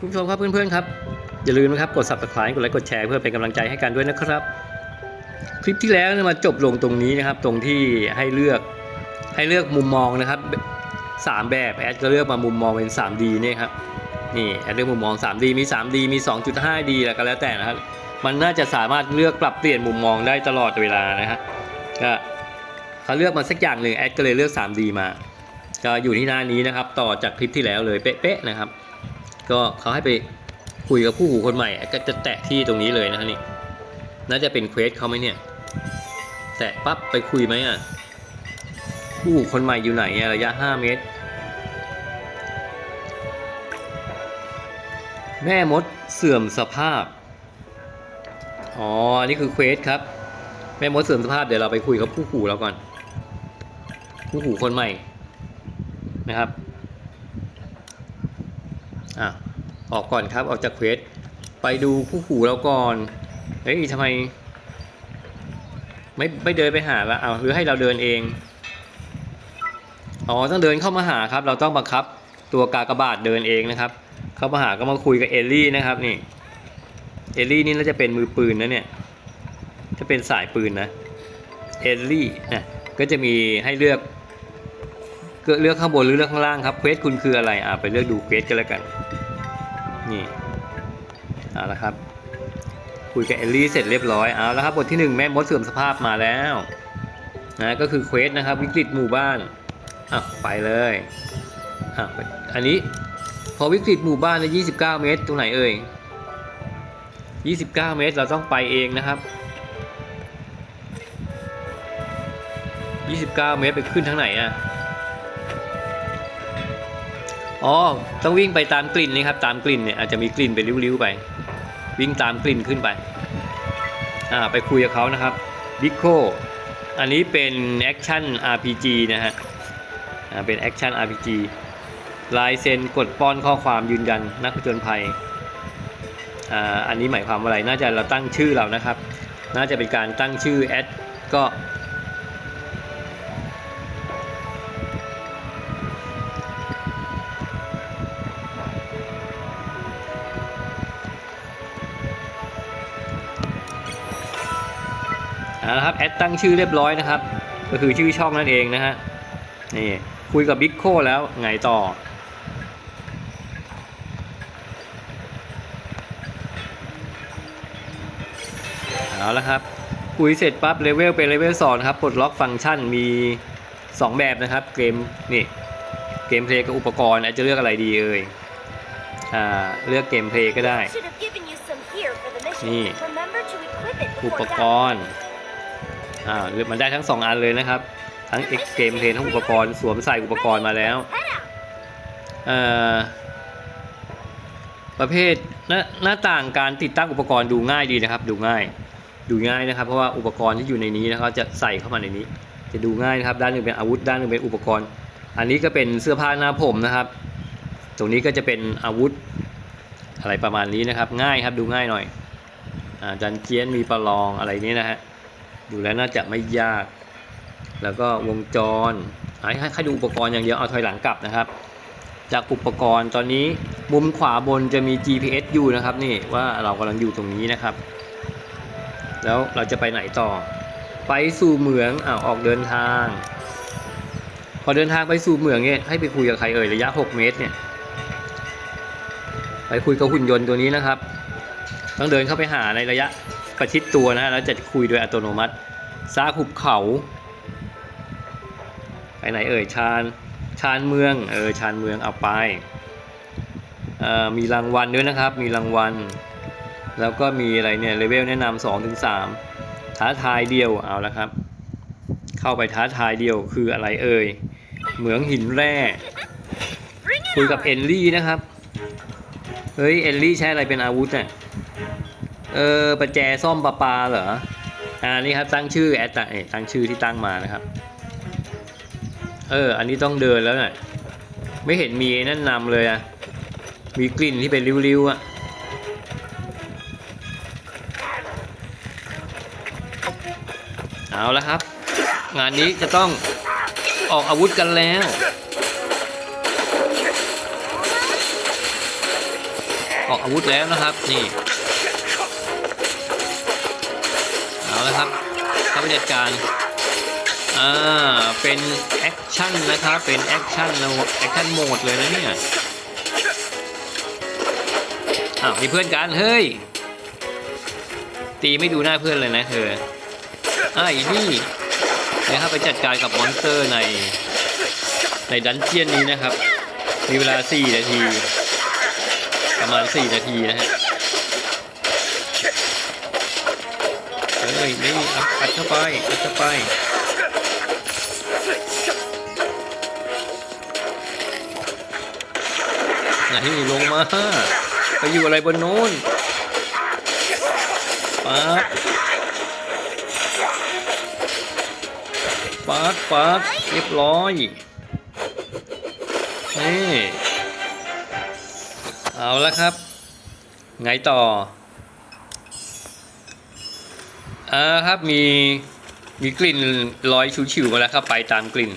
คุณผู้ชมครับเพื่อนๆครับ อย่าลืมนะครับกด subscribe กดไลค์กดแชร์เพื่อเป็นกำลังใจให้กันด้วยนะครับ คลิปที่แล้วเนี่ยมาจบลงตรงนี้นะครับ ตรงที่ให้เลือกให้เลือกมุมมองนะครับสามแบบแอดก็เลือกมามุมมองเป็น 3D นี่ครับนี่แอดเลือกมุมมอง 3D มี 3D มี 2.5D แล้วก็แล้วแต่นะครับมันน่าจะสามารถเลือกปรับเปลี่ยนมุมมองได้ตลอดเวลานะฮะก็เขาเลือกมาสักอย่างหนึ่งแอดก็เลยเลือก 3D มา ก็อยู่ที่หน้านี้นะครับ ต่อจากคลิปที่แล้วเลยเป๊ะๆนะครับ ก็เขาให้ไปคุยกับผู้หูคนใหม่ ก็จะแตะที่ตรงนี้เลยนะฮะนี่ น่าจะเป็นเควสเขาไหมเนี่ย แตะปั๊บไปคุยไหมอะผู้หูคนใหม่อยู่ไหนอะระยะ 5 เมตร แม่มดเสื่อมสภาพ อ๋อนนี้คือเควสครับ แม่มดเสื่อมสภาพเดี๋ยวเราไปคุยกับผู้หูเราก่อนผู้หูคนใหม่นะครับ อะออกก่อนครับออกจากเควสไปดูผู้หูเราก่อนเฮ้ยทำไม ไม่ไม่เดินไปหาละเอาหรือให้เราเดินเองอ๋อต้องเดินเข้ามาหาครับ เราต้องบังคับตัวกากบาทเดินเองนะครับ เข้ามาหาก็มาคุยกับเอลลี่นะครับนี่เอลลี่นี่น่าจะเป็นมือปืนนะเนี่ยจะเป็นสายปืนนะเอลลี่นะก็จะมีให้เลือกเลือกข้างบนหรือเลือกข้างล่างครับเควสคุณคืออะไรอ่าไปเลือกดูเควสกันแล้วกัน นี่เอาละครับ คุยกับเอลลี่เสร็จเรียบร้อยเอาแล้วครับบทที่หนึ่งแม่มดเสื่อมสภาพมาแล้วนะก็คือเควสนะครับ วิกฤตหมู่บ้านอะไปเลยอะอันนี้พอวิกฤตหมู่บ้านใน29 เมตร ตรงไหนเอ่ย29 เมตรเราต้องไปเองนะครับ 29 เมตรไปขึ้นทางไหนอะ อ๋อ ต้องวิ่งไปตามกลิ่นนี่ครับ ตามกลิ่นเนี่ยอาจจะมีกลิ่นไปริ้วๆไป วิ่งตามกลิ่นขึ้นไป อ่า ไปคุยกับเขานะครับบิโคอันนี้เป็นแอคชั่น RPG นะฮะ อ่า เป็นแอคชั่น RPG ลายเซ็นกดป้อนข้อความยืนยันนักผจญภัย อ่า อันนี้หมายความว่าอะไร น่าจะเราตั้งชื่อเรานะครับ น่าจะเป็นการตั้งชื่อแอดก็ แอดตั้งชื่อเรียบร้อยนะครับ ก็คือชื่อช่องนั่นเองนะฮะนี่คุยกับบิ๊กโคแล้วไงต่อ เอาละครับ คุยเสร็จปั๊บเลเวลเป็นเลเวลสองครับปลดล็อกฟังก์ชันมี 2 แบบนะครับ เกมนี่เกมเพลย์กับอุปกรณ์อาจจะเลือกอะไรดีเอ่ยอ่าเลือกเกมเพลย์ก็ได้ Should have given you some here for the mission. Ni. Remember to equip it อุ before ปก dying. รณ์ อ่าเลือมันได้ทั้ง 2 อันเลยนะครับ ทั้งเอ็กเกมเพลทั้งอุปกรณ์สวมใส่อุปกรณ์มาแล้วเอ่อประเภทหน้าหน้าต่างการติดตั้งอุปกรณ์ดูง่ายดีนะครับ ดูง่าย ดูง่ายนะครับ เพราะว่าอุปกรณ์ที่อยู่ในนี้นะครับจะใส่เข้ามาในนี้ จะดูง่ายนะครับ ด้านหนึ่งเป็นอาวุธ ด้านหนึ่งเป็นอุปกรณ์ อันนี้ก็เป็นเสื้อผ้าหน้าผมนะครับ ตรงนี้ก็จะเป็นอาวุธอะไรประมาณนี้นะครับ ง่ายครับดูง่ายหน่อยอ่าดันเจียนมีประลองอะไรนี้นะฮะ ดูแล้วน่าจะไม่ยาก แล้วก็วงจรให้ให้ดูอุปกรณ์อย่างเดียวเอาถอยหลังกลับนะครับ จากอุปกรณ์ตอนนี้มุมขวาบนจะมี GPS อยู่นะครับนี่ว่าเรากำลังอยู่ตรงนี้นะครับ แล้วเราจะไปไหนต่อ ไปสู่เหมืองอ่าวออกเดินทาง พอเดินทางไปสู่เหมืองเนี่ยให้ไปคุยกับใครเอ่ยระยะ 6 เมตรเนี่ยไปคุยกับหุ่นยนต์ตัวนี้นะครับ ต้องเดินเข้าไปหาในระยะ ประชิดตัวนะฮะแล้วจะคุยโดยอัตโนมัติซากหุบเขาไปไหนเอ่ยชานชานเมืองเออชานเมืองเอาไปมีรางวัลด้วยนะครับ มีรางวัล แล้วก็มีอะไรเนี่ยเลเวลแนะนำสองถึงสามท้าทายเดียวเอาละครับ เข้าไปท้าทายเดียวคืออะไรเอ่ยเหมืองหินแร่คุยกับเอลลี่นะครับ เฮ้ยเอลลี่ใช้อะไรเป็นอาวุธเนี่ย เออประแจซ่อมประปาเหรอ อ่า นี่ครับตั้งชื่อแอดตะเอ้ยตั้งชื่อที่ตั้งมานะครับ เออ อันนี้ต้องเดินแล้วน่ะไม่เห็นมีนั่นนำเลยอะมีกลิ่นที่เป็นริ้วๆอะเอาละครับ งานนี้จะต้องออกอาวุธกันแล้วออกอาวุธแล้วนะครับ นี่ะครับเข้าไปจัดการอ่าเป็นแอคชั่นนะครับเป็นแอคชั่นเราแอคชั่นโหมดเลยนะเนี่ยอ้าวมีเพื่อนกันเฮ้ยตีไม่ดูหน้าเพื่อนเลยนะเธออ่าอีนี่นะครับไปจัดการกับมอนสเตอร์ในในดันเจียนนี้นะครับ มีเวลา 4 นาที ประมาณ 4 นาทีนะฮะ ไป ไหนลงมา ไปอยู่อะไรบนโน้นปั๊บปั๊บปั๊บเรียบร้อยนี่เอาละครับ ไงต่ออ่าครับมี มีกลิ่นลอยชิวๆมาแล้วครับไปตามกลิ่น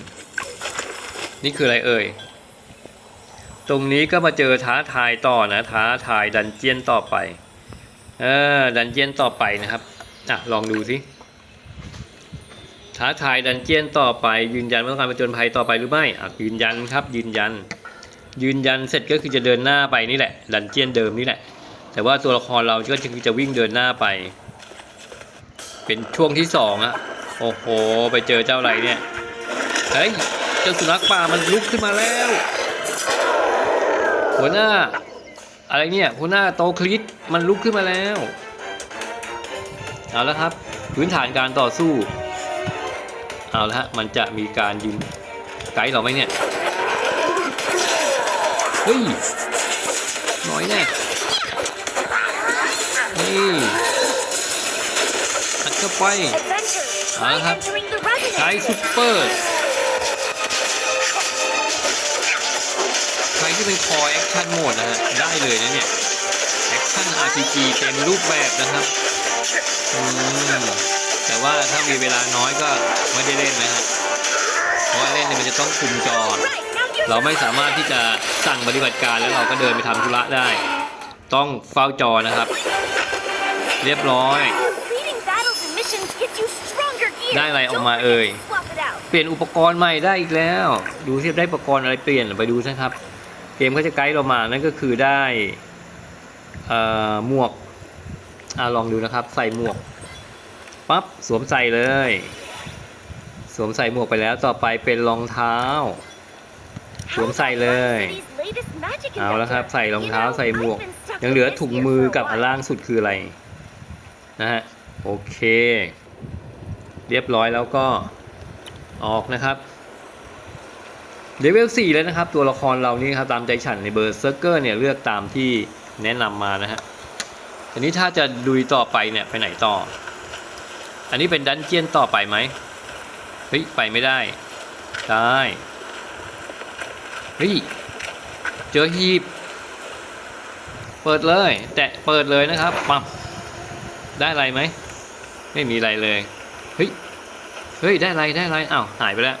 นี่คืออะไรเอ่ย ตรงนี้ก็มาเจอท้าทายต่อนะ ท้าทายดันเจียนต่อไปเออดันเจียนต่อไปนะครับอะลองดูสิท้าทายดันเจียนต่อไป ยืนยันว่าต้องการผจญภัยต่อไปหรือไม่อะยืนยันครับยืนยัน ยืนยันเสร็จก็คือจะเดินหน้าไปนี่แหละ ดันเจียนเดิมนี่แหละ แต่ว่าตัวละครเราก็จะคือจะวิ่งเดินหน้าไป เป็นช่วงที่สองอะ โอ้โห ไปเจอเจ้าอะไรเนี่ย เฮ้ย เจ้าสุนัขป่ามันลุกขึ้นมาแล้ว หัวหน้า อะไรเนี่ย หัวหน้าโตคลิสมันลุกขึ้นมาแล้ว เอาแล้วครับ พื้นฐานการต่อสู้ เอาละฮะ มันจะมีการยิงไกด์เราไหมเนี่ย เฮ้ยน่อยแน่นี่อัดเข้าไป Adventure. Try Uh-huh. entering the ไก resonance. ด์ซุปเปอร์ใครที่เป็นคอแอคชั่นโหมดนะฮะได้เลยนะเนี่ยแอคชั่น RPG เต็มรูปแบบนะครับอืมแต่ว่าถ้ามีเวลาน้อยก็ไม่ได้เล่นนะฮะเพราะว่าเล่นเนี่ยมันจะต้องคุมจอ Right, now use เราไม่สามารถที่จะสั่งปฏิบัติการแล้วเราก็เดินไปทำธุระได้ ต้องเฝ้าจอนะครับ เรียบร้อย ได้อะไรออกมาเอ่ย เปลี่ยนอุปกรณ์ใหม่ได้อีกแล้ว ดูที่ได้อุปกรณ์อะไรเปลี่ยนไปดูสิครับ เกมเขาจะไกด์เรามา นั่นก็คือได้หมวกอลองดูนะครับ ใส่หมวก ปั๊บ สวมใส่เลย สวมใส่หมวกไปแล้ว ต่อไปเป็นรองเท้า สวมใส่เลย เอาแล้วครับ ใส่รองเท้า ใส่หมวก ยังเหลือถุงมือกับอันล่างสุดคืออะไร นะฮะ โอเค เรียบร้อยแล้วก็ออกนะครับเลเวล4แล้วนะครับ ตัวละครเรานี่ครับตามใจฉันในเบอร์เซอร์เกอร์เนี่ยเลือกตามที่แนะนำมานะฮะทีนี้ถ้าจะดุยต่อไปเนี่ยไปไหนต่อ อันนี้เป็นดันเจียนต่อไปไหมเฮ้ยไปไม่ได้ได้เฮ้ยเจอหีบ เปิดเลย แตะเปิดเลยนะครับปั๊บได้อะไรไหม ไม่มีอะไรเลย ฮ้ย เฮ้ย ได้อะไร ได้อะไร อ้าว หายไปแล้ว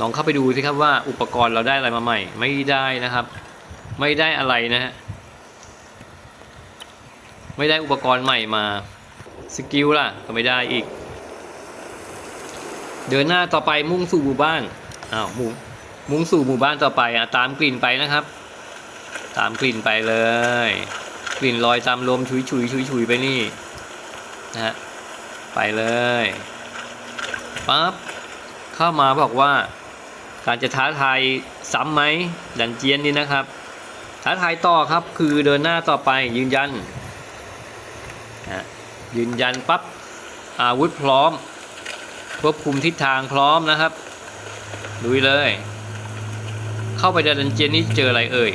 ลองเข้าไปดูสิครับว่าอุปกรณ์เราได้อะไรมาใหม่ ไม่ได้นะครับ ไม่ได้อะไรนะฮะ ไม่ได้อุปกรณ์ใหม่มา สกิลล่ะ ก็ไม่ได้อีก เดินหน้าต่อไปมุ่งสู่หมู่บ้าน อ้าวมุ่งมุ่งสู่หมู่บ้านต่อไปอะตามกลิ่นไปนะครับ ตามกลิ่นไปเลย กลิ่นลอยตามลมชุยชุยชุยชุยไปนี่นะฮะ ไปเลยปั๊บเข้ามาบอกว่า การจะท้าทายซ้ำไหมดันเจียนนี่นะครับ ท้าทายต่อครับคือเดินหน้าต่อไปยืนยันฮะยืนยันปั๊บอาวุธพร้อมควบคุมทิศทางพร้อมนะครับลุยเลย เข้าไปดันเจียนนี่เจออะไรเอ่ย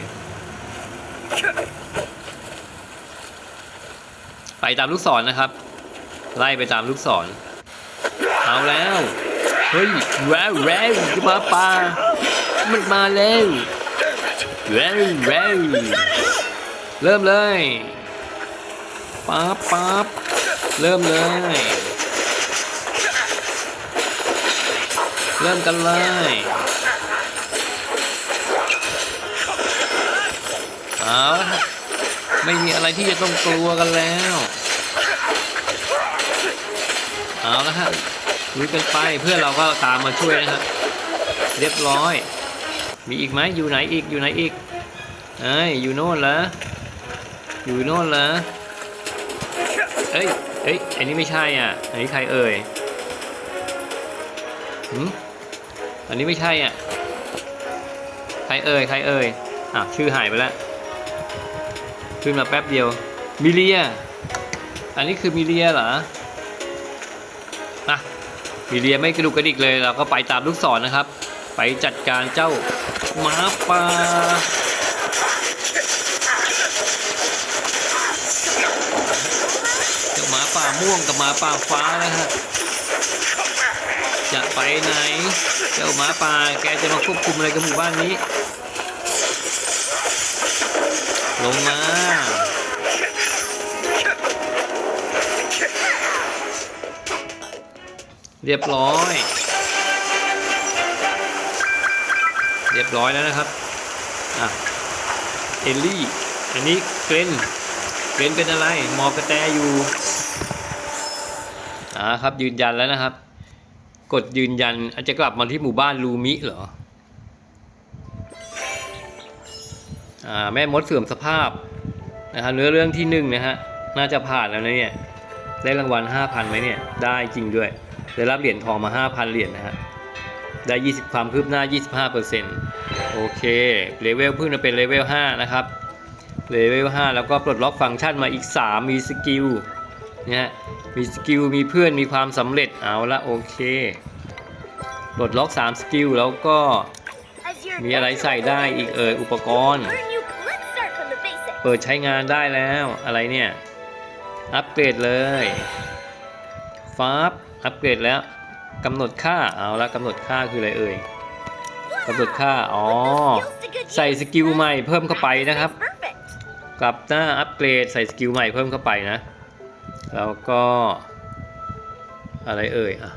ไปตามลูกศรนะครับ ไล่ไปตามลูกศร เอาแล้ว เฮ้ยแววแววมาป่ามันมาแล้วแววแววเริ่มเลยปั๊บปั๊บเริ่มเลย เริ่มกันเลยเอาละครับอะไรที่จะต้องกลัวกันแล้ว เอาละฮะลุยกันไปเพื่อนเราก็ตามมาช่วยนะฮะเรียบร้อย มีอีกไหมอยู่ไหนอีกอยู่ไหนอีกเอ้ยอยู่โน่นเหรออยู่โน่นเหรอเอ้ยเอ้ยอันนี้ไม่ใช่อะอันนี้ใครเอ่ยหืมอันนี้ไม่ใช่อะใครเอ่ยใครเอ่ยอะชื่อหายไปแล้วขึ้นมาแป๊บเดียวมิเลีย อันนี้คือมิเลียเหรอ มิเลียไม่กระดุกกระดิกเลยเราก็ไปตามลูกศรนะครับ ไปจัดการเจ้าหมาป่าเจ้าหมาป่าม่วงกับหมาป่าฟ้านะฮะจะไปไหน เจ้าหมาป่าแกจะมาควบคุมอะไรกับหมู่บ้านนี้ ลงมา เรียบร้อย เรียบร้อยแล้วนะครับอะเอลลี่ อันนี้เกรนเกรนเป็นอะไร มอกระแตอยู่อ่าครับยืนยันแล้วนะครับ กดยืนยันอาจจะกลับมาที่หมู่บ้านลูมิเหรออ่าแม่มดเสื่อมสภาพนะครับเนื้อเรื่องที่หนึ่งนะฮะน่าจะผ่านแล้วนะเนี่ยได้รางวัล5,000ไหมเนี่ย ได้จริงด้วย ได้รับเหรียญทองมา 5,000 เหรียญนะฮะ ได้ 20 ความคืบหน้า 25%โอเค เลเวลเพิ่งจะเป็นเลเวล 5 นะครับ เลเวล 5 แล้วก็ปลดล็อกฟังก์ชันมาอีก 3 มีสกิลนะฮะ มีสกิล มีเพื่อน มีความสำเร็จ เอาละโอเค ปลดล็อก 3 สกิล แล้วก็มีอะไรใส่ได้อีกเอ่ยอุปกรณ์ เปิดใช้งานได้แล้วอะไรเนี่ย อัปเกรดเลย ฟาบ อัปเกรดแล้วกำหนดค่าเอาละกำหนดค่าคืออะไรเอ่ยกำหนดค่าอ๋อใส่สกิลใหม่เพิ่มเข้าไปนะครับ กลับหน้าอัปเกรดใส่สกิลใหม่เพิ่มเข้าไปนะแล้วก็อะไรเอ่ยอะ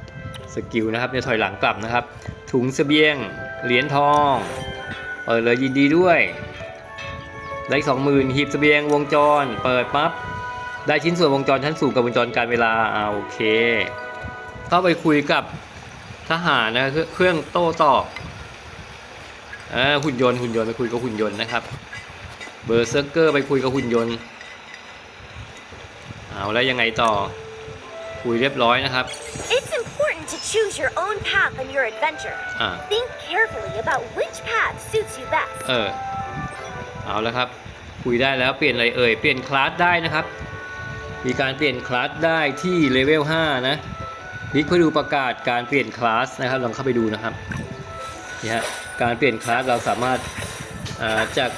สกิลนะครับเนี่ยถอยหลังกลับนะครับ ถุงเสบียงเหรียญทองเปิดเลยยินดีด้วยได้สองหมื่นหีบเสบียงวงจร เปิดปั๊บได้ชิ้นส่วนวงจรชั้นสูงกับวงจรการเวลาอ่าโอเค เข้าไปคุยกับทหารนะเครื่องเครื่องโต้ตอบอ่าหุ่นยนต์หุ่นยนต์ไปคุยกับหุ่นยนต์นะครับ เบอร์เซอร์เกอร์ไปคุยกับหุ่นยนต์ เอาแล้วยังไงต่อ คุยเรียบร้อยนะครับ It's important to choose your own path on your adventure. อ่า Think carefully about which path suits you best. เออ เอาแล้วครับ คุยได้แล้วเปลี่ยนอะไรเอ่ย เปลี่ยนคลาสได้นะครับ มีการเปลี่ยนคลาสได้ที่เลเวล 5 นะ นี่เพื่อดูประกาศการเปลี่ยนคลาสนะครับลองเข้าไปดูนะครับนี่ฮะการเปลี่ยนคลาสเราสามารถาจาก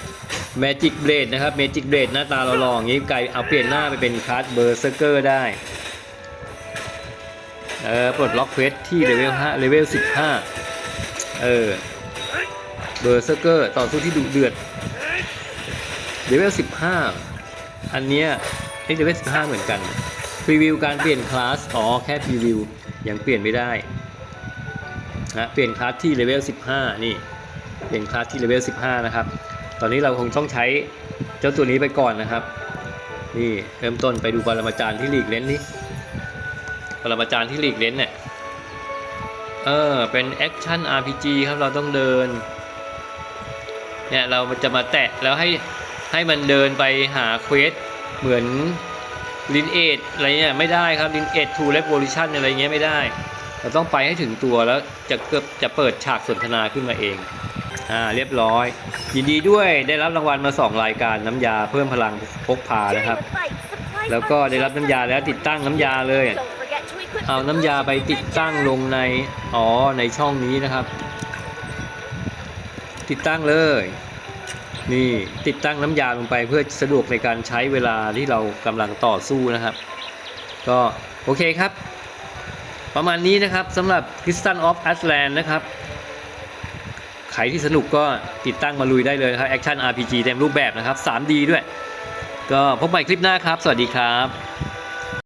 Magic Blade นะครับ Magic Blade หน้าตาเราลองอย่างนี้กลายเอาเปลี่ยนหน้าไปเป็นคลาสเบอร์เซอร์เกอร์ได้เออปลดล็อกเควสที่เลเวล5เลเวล15 เออเบอร์เซอร์เกอร์ต่อสู้ที่ดุเดือดเลเวล15 อันเนี้ยเอ้เลเวล15 เหมือนกัน พรีวิวการเปลี่ยนคลาส อ๋อ แค่พรีวิว ยังเปลี่ยนไม่ได้นะเปลี่ยนคลาสที่เลเวล 15 นี่ เปลี่ยนคลาสที่เลเวล 15 นะครับ ตอนนี้เราคงต้องใช้เจ้าตัวนี้ไปก่อนนะครับ นี่เริ่มต้นไปดูปรมาจารย์ที่หลีกเล่นนี่ปรมาจารย์ที่หลีกเล่นเนี่ย เออ เป็นแอคชั่น RPG ครับ เราต้องเดิน เนี่ย เราจะมาแตะแล้วให้ให้มันเดินไปหาเควสเหมือน ลินเอทอะไรเนี่ยไม่ได้ครับลินเอททูเรฟโวลูชันอะไรเงี้ยไม่ได้ เราต้องไปให้ถึงตัวแล้วจะเกือบจะเปิดฉากสนทนาขึ้นมาเองอ่าเรียบร้อย ยินดีด้วยได้รับรางวัลมา 2 รายการน้ำยาเพิ่มพลังพกพานะครับ แล้วก็ได้รับน้ำยาแล้วติดตั้งน้ำยาเลย เอาน้ำยาไปติดตั้งลงในอ๋อในช่องนี้นะครับ ติดตั้งเลย นี่ติดตั้งน้ำยาลงไปเพื่อสะดวกในการใช้เวลาที่เรากำลังต่อสู้นะครับ ก็โอเคครับ ประมาณนี้นะครับสำหรับ Crystal of Atlant นะครับใครที่สนุกก็ติดตั้งมาลุยได้เลยครับแอคชั่น RPG เต็มรูปแบบนะครับ 3D ด้วย ก็พบใหม่คลิปหน้าครับ สวัสดีครับ